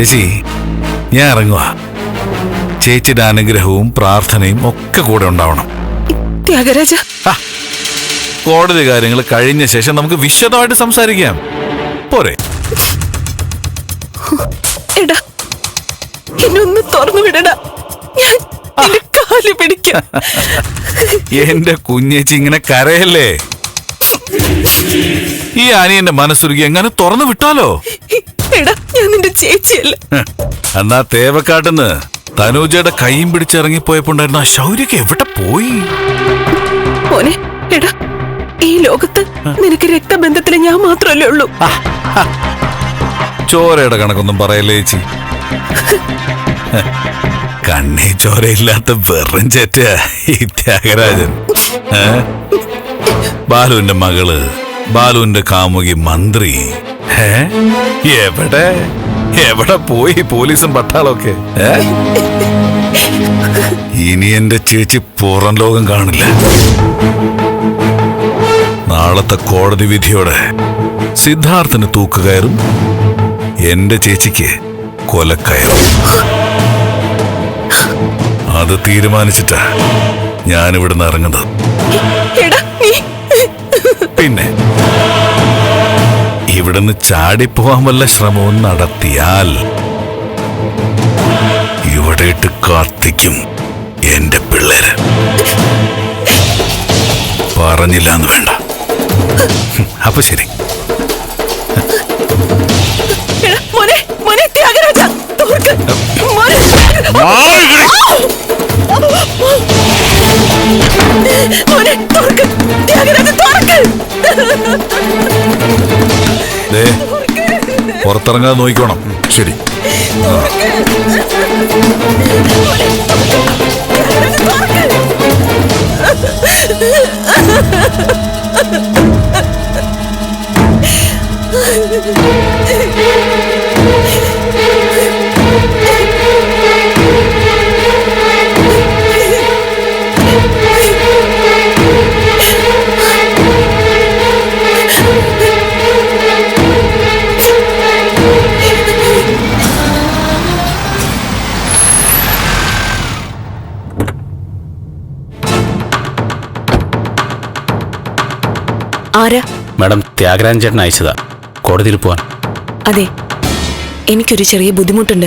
ചേച്ചി ഞാൻ ഇറങ്ങുക ചേച്ചിയുടെ അനുഗ്രഹവും പ്രാർത്ഥനയും ഒക്കെ കൂടെ ഉണ്ടാവണം. ത്യാഗരാജ. കോടതി കാര്യങ്ങൾ കഴിഞ്ഞ ശേഷം നമുക്ക് വിശദമായിട്ട് സംസാരിക്കാം. പോരെ. എടാ തുറന്നു വിടടാ. ഞാൻ നിന്റെ കാൽ പിടിക്കാം. എന്റെ കുഞ്ഞേച്ചി ഇങ്ങനെ കരയല്ലേ? ഈ അനിയന്റെ മനസ്സുരുകി എങ്ങനെ തുറന്നു വിട്ടാലോ? എടാ ഞാൻ നിന്റെ ചേച്ചിയല്ല? എന്നാ തേവക്കാട്ടെന്ന് തനൂജയുടെ കൈയും പിടിച്ചിറങ്ങിപ്പോയപ്പോണ്ടായിരുന്ന ശൗര്യക്ക് എവിടെ പോയി? മോനെ എടാ ഈ ലോകത്ത് നിനക്ക് രക്തബന്ധത്തിൽ ഞാൻ മാത്രമല്ലേ ഉള്ളൂ. ചോരയുടെ കണക്കൊന്നും പറയല്ലേ ചേച്ചി. കണ്ണി ചോരയില്ലാത്ത വെറും ചേറ്റ ഈ ത്യാഗരാജൻ? ബാലുവിന്റെ മകൾ ബാലുവിന്റെ കാമുകി മന്ത്രി. ഏ? എവിടെ? എവിടെ പോയി പോലീസും പട്ടാളൊക്കെ? ഇനി എന്റെ ചേച്ചി പുറം ലോകം കാണില്ല. നാളത്തെ കോടതി വിധിയോടെ സിദ്ധാർത്ഥന് തൂക്കുകയറും എന്റെ ചേച്ചിക്ക് കൊലക്കയറും അത് തീരുമാനിച്ചിട്ടാ ഞാനിവിടുന്ന് ഇറങ്ങുന്നത്. പിന്നെ? ഇവിടുന്ന് ചാടിപ്പോവാൻ വല്ല ശ്രമവും നടത്തിയാൽ ഇവിടെ ഇട്ട് കാത്തിക്കും എന്റെ പിള്ളേര്. പറഞ്ഞില്ല എന്ന് വേണ്ട. അപ്പൊ ശരി. എടാ മോനെ മോനെ. ത്യാഗരാജ തോർക്ക് പുറത്തിറങ്ങാതെ നോക്കിക്കോണം. ശരി. ആരാ? മാഡം ത്യാഗരാജൻ ചേട്ടൻ അയച്ചതാ. കോടതിയിൽ പോവാൻ. അതെ. എനിക്കൊരു ചെറിയ ബുദ്ധിമുട്ടുണ്ട്.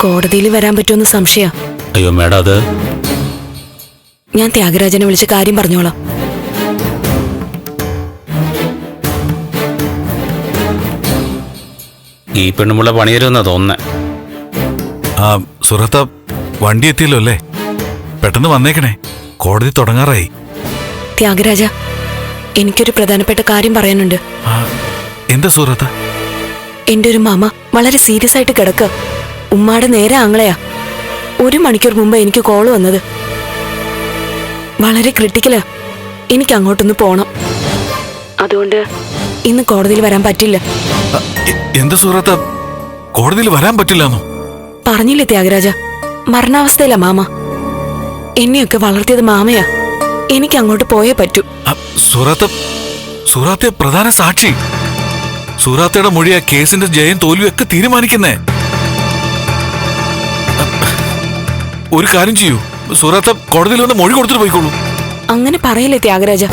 കോടതിയിൽ വരാൻ പറ്റുമെന്ന് സംശയ. അയ്യോ മാഡം അത് ഞാൻ ത്യാഗരാജനെ വിളിച്ച് കാര്യം പറഞ്ഞോളാം. ഈ പെണ്ണുമുള്ള പണിയരുമെന്നാ തോന്നുന്നേ. ആ സുഹൃത്ത വണ്ടി എത്തിയല്ലോ അല്ലേ? പെട്ടെന്ന് വന്നേക്കണേ. കോടതി തുടങ്ങാറായി. ത്യാഗരാജ എനിക്കൊരു പ്രധാനപ്പെട്ട കാര്യം പറയാനുണ്ട്. എന്താ സൂറത്ത്? എന്റെ ഒരു മാമ വളരെ സീരിയസ് ആയിട്ട് കിടക്ക. ഉമ്മാടെ നേരെ ആങ്ങളയാ. ഒരു മണിക്കൂർ മുമ്പ് എനിക്ക് കോൾ വന്നത്. വളരെ ക്രിട്ടിക്കലാ. എനിക്ക് അങ്ങോട്ടൊന്ന് പോണം. അതുകൊണ്ട് ഇന്ന് കോടതിയിൽ വരാൻ പറ്റില്ല. എന്താ സുഹൃത്ത കോടതിയിൽ വരാൻ പറ്റില്ലെന്നോ? പറഞ്ഞില്ലേ ത്യാഗരാജ? മരണാവസ്ഥയിലാ മാമ. എന്നെയൊക്കെ വളർത്തിയത് മാമയാ. എനിക്ക് അങ്ങോട്ട് പോയേ പറ്റൂ. ആ, സുഹൃത്ത സുഹൃത്തെ പ്രധാന സാക്ഷി. സുറാത്തയുടെ മൊഴിയ കേസിന്റെ ജയം തോൽവിയും ഒക്കെ തീരുമാനിക്കുന്നേ. ഒരു കാര്യം ചെയ്യൂ. സുറാത്ത കോടതിയിൽ വന്ന് മൊഴി കൊടുത്തിട്ട് പോയിക്കോളൂ. അങ്ങനെ പറയില്ലേ ത്യാഗരാജ.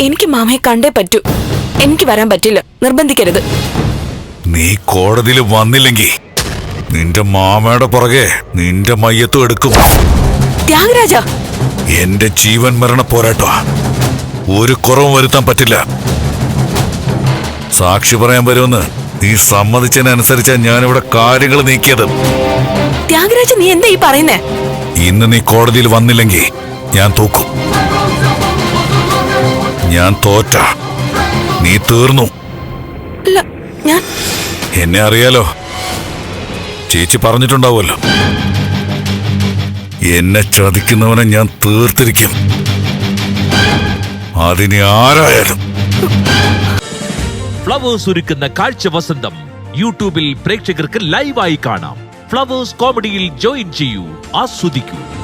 എനിക്ക് മാമയെ കണ്ടേ പറ്റൂ. എനിക്ക് വരാൻ പറ്റില്ല. നിർബന്ധിക്കരുത്. നീ കോടതിയിൽ വന്നില്ലെങ്കിൽ നിന്റെ മാമയുടെ പുറകെ നിന്റെ മയ്യത്തും എടുക്കും. ത്യാഗരാജ! എന്റെ ജീവൻ മരണ പോരാട്ടോ ഒരു കുറവും വരുത്താൻ പറ്റില്ല. സാക്ഷി പറയാൻ വരുമെന്ന് നീ സമ്മതിച്ചതിനനുസരിച്ചാ ഞാനിവിടെ കാര്യങ്ങൾ നീക്കിയത്. ത്യാഗരാജ നീ എന്താ ഈ പറയുന്നേ? ഇന്ന് നീ കോടതിയിൽ വന്നില്ലെങ്കിൽ ഞാൻ തൂക്കും. ഞാൻ തോറ്റ. നീ തീർന്നു. എന്നെ അറിയാലോ. ചേച്ചി പറഞ്ഞിട്ടുണ്ടാവുമല്ലോ. എന്നെ ചതിക്കുന്നവനെ ഞാൻ തീർത്തിരിക്കും. അതിന് ആരായാലും. ഫ്ലവേഴ്സ് ഒരുക്കുന്ന കാഴ്ച വസന്തം യൂട്യൂബിൽ പ്രേക്ഷകർക്ക് ലൈവായി കാണാം. ഫ്ലവേഴ്സ് കോമഡിയിൽ ജോയിൻ ചെയ്യൂ ആസ്വദിക്കൂ.